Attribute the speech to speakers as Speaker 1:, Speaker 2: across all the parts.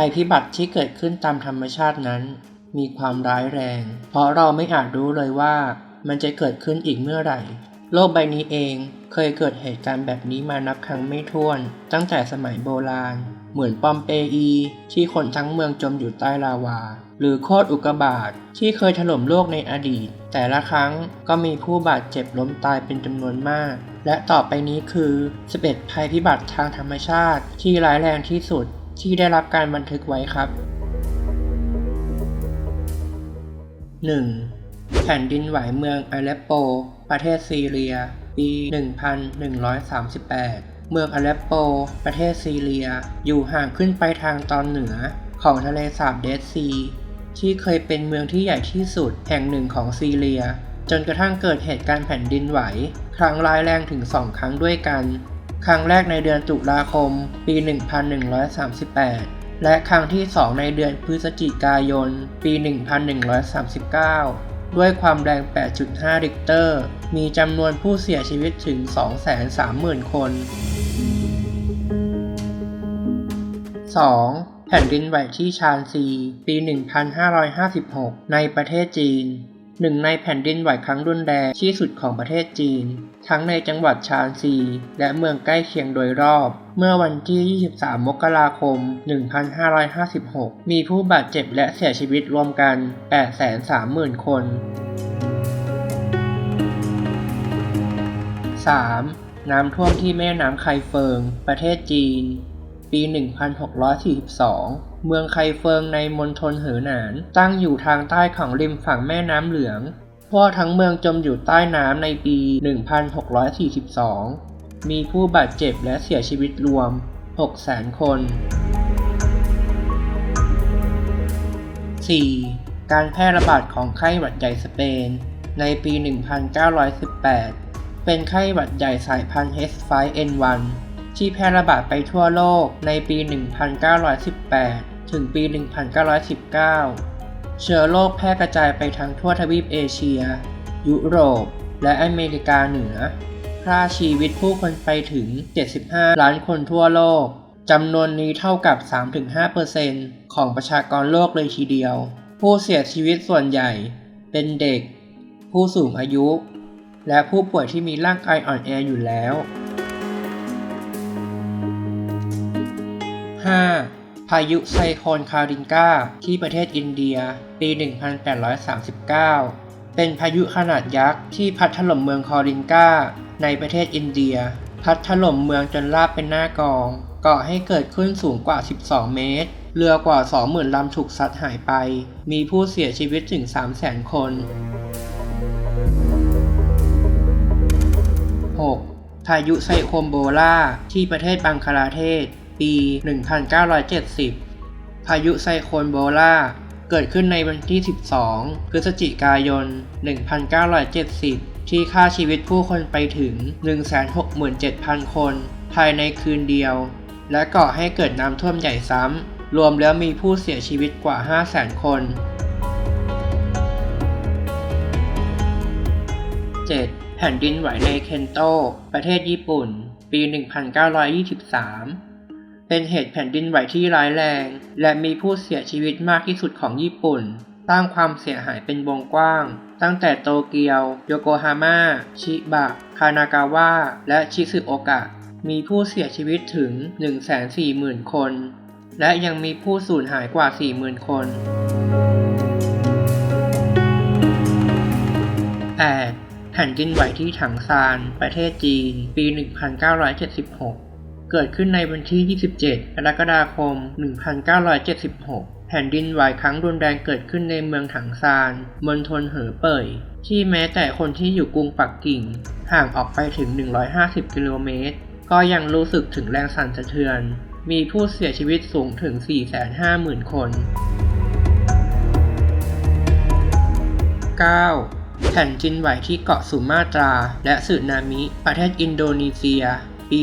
Speaker 1: ภัยพิบัติที่เกิดขึ้นตามธรรมชาตินั้น มีความร้ายแรง เพราะเราไม่อาจรู้เลยว่ามันจะเกิดขึ้นอีกเมื่อไหร่ โลกใบนี้เองเคยเกิดเหตุการณ์แบบนี้มานับครั้งไม่ถ้วน ตั้งแต่สมัยโบราณ เหมือนปอมเปอี ที่คนทั้งเมืองจมอยู่ใต้ลาวา หรือโคดอุกบาตที่เคยถล่มโลกในอดีต แต่ละครั้งก็มีผู้บาดเจ็บล้มตายเป็นจำนวนมาก และต่อไปนี้คือ 11 ภัยพิบัติทางธรรมชาติที่ร้ายแรงที่สุด ที่ได้รับการบันทึกไว้ครับ 1. แผ่นดินไหวเมืองอเลปโป ประเทศซีเรีย ปี 1138 เมืองอเลปโป ประเทศซีเรีย อยู่ห่างขึ้นไปทางตอนเหนือของทะเลสาบเดดซี ที่เคยเป็นเมืองที่ใหญ่ที่สุดแห่งหนึ่งของซีเรีย จนกระทั่งเกิดเหตุการณ์แผ่นดินไหว ครั้งร้ายแรงถึงสองครั้งด้วยกัน ครั้งแรกในเดือนตุลาคม ปี 1138 และครั้งที่ 2 ในเดือนพฤศจิกายน ปี 1139 ด้วยความแรง 8.5 ริกเตอร์ มีจำนวนผู้เสียชีวิตถึง 230,000 คน 2. แผ่นดินไหวที่ชานซี ปี 1556 ในประเทศจีน หนึ่งในแผ่นดินไหวครั้งรุนแรงที่สุดของประเทศจีน ทั้งในจังหวัดชานซี และเมืองใกล้เคียงโดยรอบ เมื่อวันที่ 23 มกราคม 1556 มีผู้บาดเจ็บและเสียชีวิตรวมกัน 830,000 คน 3. น้ำท่วมที่แม่น้ำไคเฟิง ประเทศจีน ปี 1642 เมืองไคเฟิงในมณฑลเหอหนาน ตั้งอยู่ทางใต้ของริมฝั่งแม่น้ำเหลืองทั่วทั้งเมืองจมอยู่ใต้น้ำในปี 1642 มีผู้บาดเจ็บและเสียชีวิตรวม 600,000 คน 4. การแพร่ระบาดของไข้หวัดใหญ่สเปน ในปี 1918 เป็นไข้หวัดใหญ่สายพันธุ์ H5N1 ที่แพร่ระบาดไปทั่วโลกในปี 1918 ถึงปี 1919 เชื้อโรคแพร่กระจายไปทั้งทั่วทวีปเอเชีย ยุโรป และอเมริกาเหนือฆ่าชีวิตผู้คนไปถึง 75 ล้านคนทั่วโลก จำนวนนี้เท่ากับ 3-5%ของประชากรโลกเลยทีเดียว ผู้เสียชีวิตส่วนใหญ่ เป็นเด็ก ผู้สูงอายุ และผู้ป่วยที่มีร่างกายอ่อนแออยู่แล้ว 5. พายุไซโคลนคาริงกาที่ประเทศอินเดีย ปี 1839 เป็นพายุขนาดยักษ์ที่พัดถล่มเมืองคอริงกาในประเทศอินเดีย พัดถล่มเมืองจนราบเป็นหน้ากองก่อให้เกิดขึ้นสูงกว่า 12 เมตร เรือกว่า 20,000 ลำถูกซัดหายไป มีผู้เสียชีวิตถึง 300,000 คน 6. พายุไซโคลนโบลาที่ประเทศบังคลาเทศ ปี 1970 พายุไซโคลนโบลาเกิดขึ้นในวันที่ 12 พฤศจิกายน 1970 ที่ฆ่าชีวิตผู้คนไปถึง 167,000 คน ภายในคืนเดียว และก่อให้เกิดน้ำท่วมใหญ่ซ้ำ รวมแล้วมีผู้เสียชีวิตกว่า 500,000 คน 7. แผ่นดินไหวในเคนโต ประเทศญี่ปุ่น ปี 1923 เป็นเหตุแผ่นดินไหวที่ร้ายแรง และมีผู้เสียชีวิตมากที่สุดของญี่ปุ่น สร้างความเสียหายเป็นวงกว้าง ตั้งแต่โตเกียว โยโกฮาม่า ชิบะ คานากาวะ และชิซึโอกะ มีผู้เสียชีวิตถึง 140,000 คน และยังมีผู้สูญหายกว่า 40,000 คน 8. แผ่นดินไหวที่ถังซาน ประเทศจีน ปี 1976 เกิดขึ้นในวันที่ 27 กรกฎาคม 1976 แผ่นดินไหวครั้งรุนแรงเกิดขึ้นในเมืองถังซาน มณฑลเหอเป่ย ที่แม้แต่คนที่อยู่กรุงปักกิ่ง ห่างออกไปถึง 150 กิโลเมตร ก็ยังรู้สึกถึงแรงสั่นสะเทือน มีผู้เสียชีวิตสูงถึง 450,000 คน 9. แผ่นดินไหวที่เกาะสุมาตรา และสึนามิ ประเทศอินโดนีเซีย ปี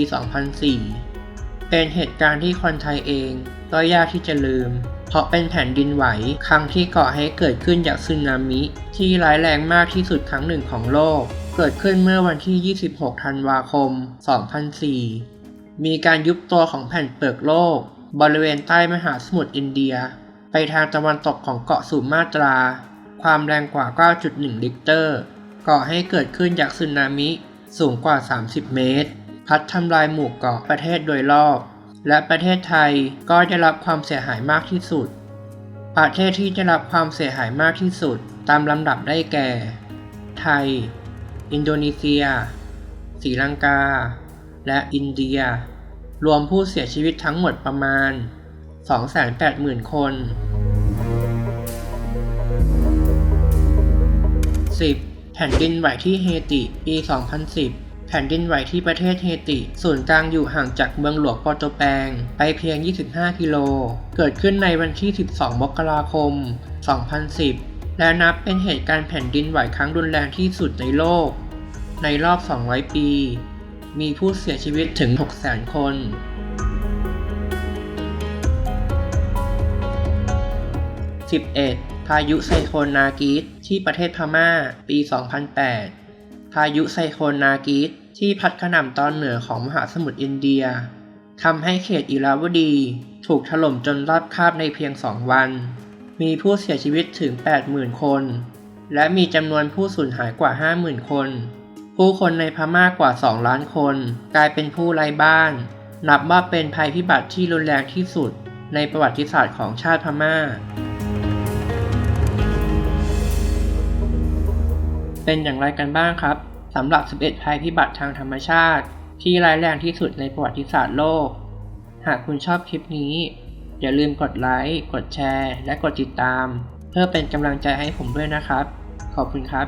Speaker 1: 2004 เป็นเหตุการณ์ที่คนไทยเองก็ยากที่จะลืม เพราะเป็นแผ่นดินไหวครั้งที่ก่อให้เกิดขึ้นจากสึนามิ ที่ร้ายแรงมากที่สุดครั้งหนึ่งของโลก เกิดขึ้นเมื่อวันที่ 26 ธันวาคม 2004 มีการยุบตัวของแผ่นเปลือกโลก บริเวณใต้มหาสมุทรอินเดีย ไปทางตะวันตกของเกาะสุมาตรา ความแรงกว่า 9.1 ลิกเตอร์ก่อให้เกิดขึ้นจากสึนามิสูงกว่า 30 เมตร พัดทำลายหมู่เกาะประเทศโดยรอบ และประเทศไทยก็ได้รับความเสียหายมากที่สุด ประเทศที่ได้รับความเสียหายมากที่สุดตามลำดับได้แก่ ไทย อินโดนีเซียศรีลังกา และอินเดีย รวมผู้เสียชีวิตทั้งหมดประมาณ 280,000 คน 10. แผ่นดินไหวที่เฮติ ปี 2010 แผ่นดินไหวที่ประเทศเฮติ ศูนย์กลางอยู่ห่างจากเมืองหลวงปอร์โตแปง ไปเพียง 25 กิโล เกิดขึ้นในวันที่ 12 มกราคม 2010 และนับเป็นเหตุการณ์แผ่นดินไหวครั้งรุนแรงที่สุดในโลก ในรอบ 200 ปี มีผู้เสียชีวิตถึง 600,000 คน 11. พายุไซโคลนากิสที่ประเทศพม่า ปี 2008 พายุไซโคลนากิสที่พัดกระหน่ำตอนเหนือของมหาสมุทรอินเดียทำให้เขตอิราวดี ถูกถล่มจนราบคาบในเพียง2วัน มีผู้เสียชีวิตถึง 80,000 คน และมีจำนวนผู้สูญหายกว่า 50,000 คน ผู้คนในพม่ากว่า 2 ล้านคน กลายเป็นผู้ไร้บ้าน นับว่าเป็นภัยพิบัติที่รุนแรงที่สุดในประวัติศาสตร์ของชาติพม่า เป็นอย่างไรกันบ้างครับสำหรับ 11 ภัยพิบัติทางธรรมชาติ ที่ร้ายแรงที่สุดในประวัติศาสตร์โลก หากคุณชอบคลิปนี้ อย่าลืมกดไลค์กดแชร์ และกดติดตาม เพื่อเป็นกำลังใจให้ผมด้วยนะครับ ขอบคุณครับ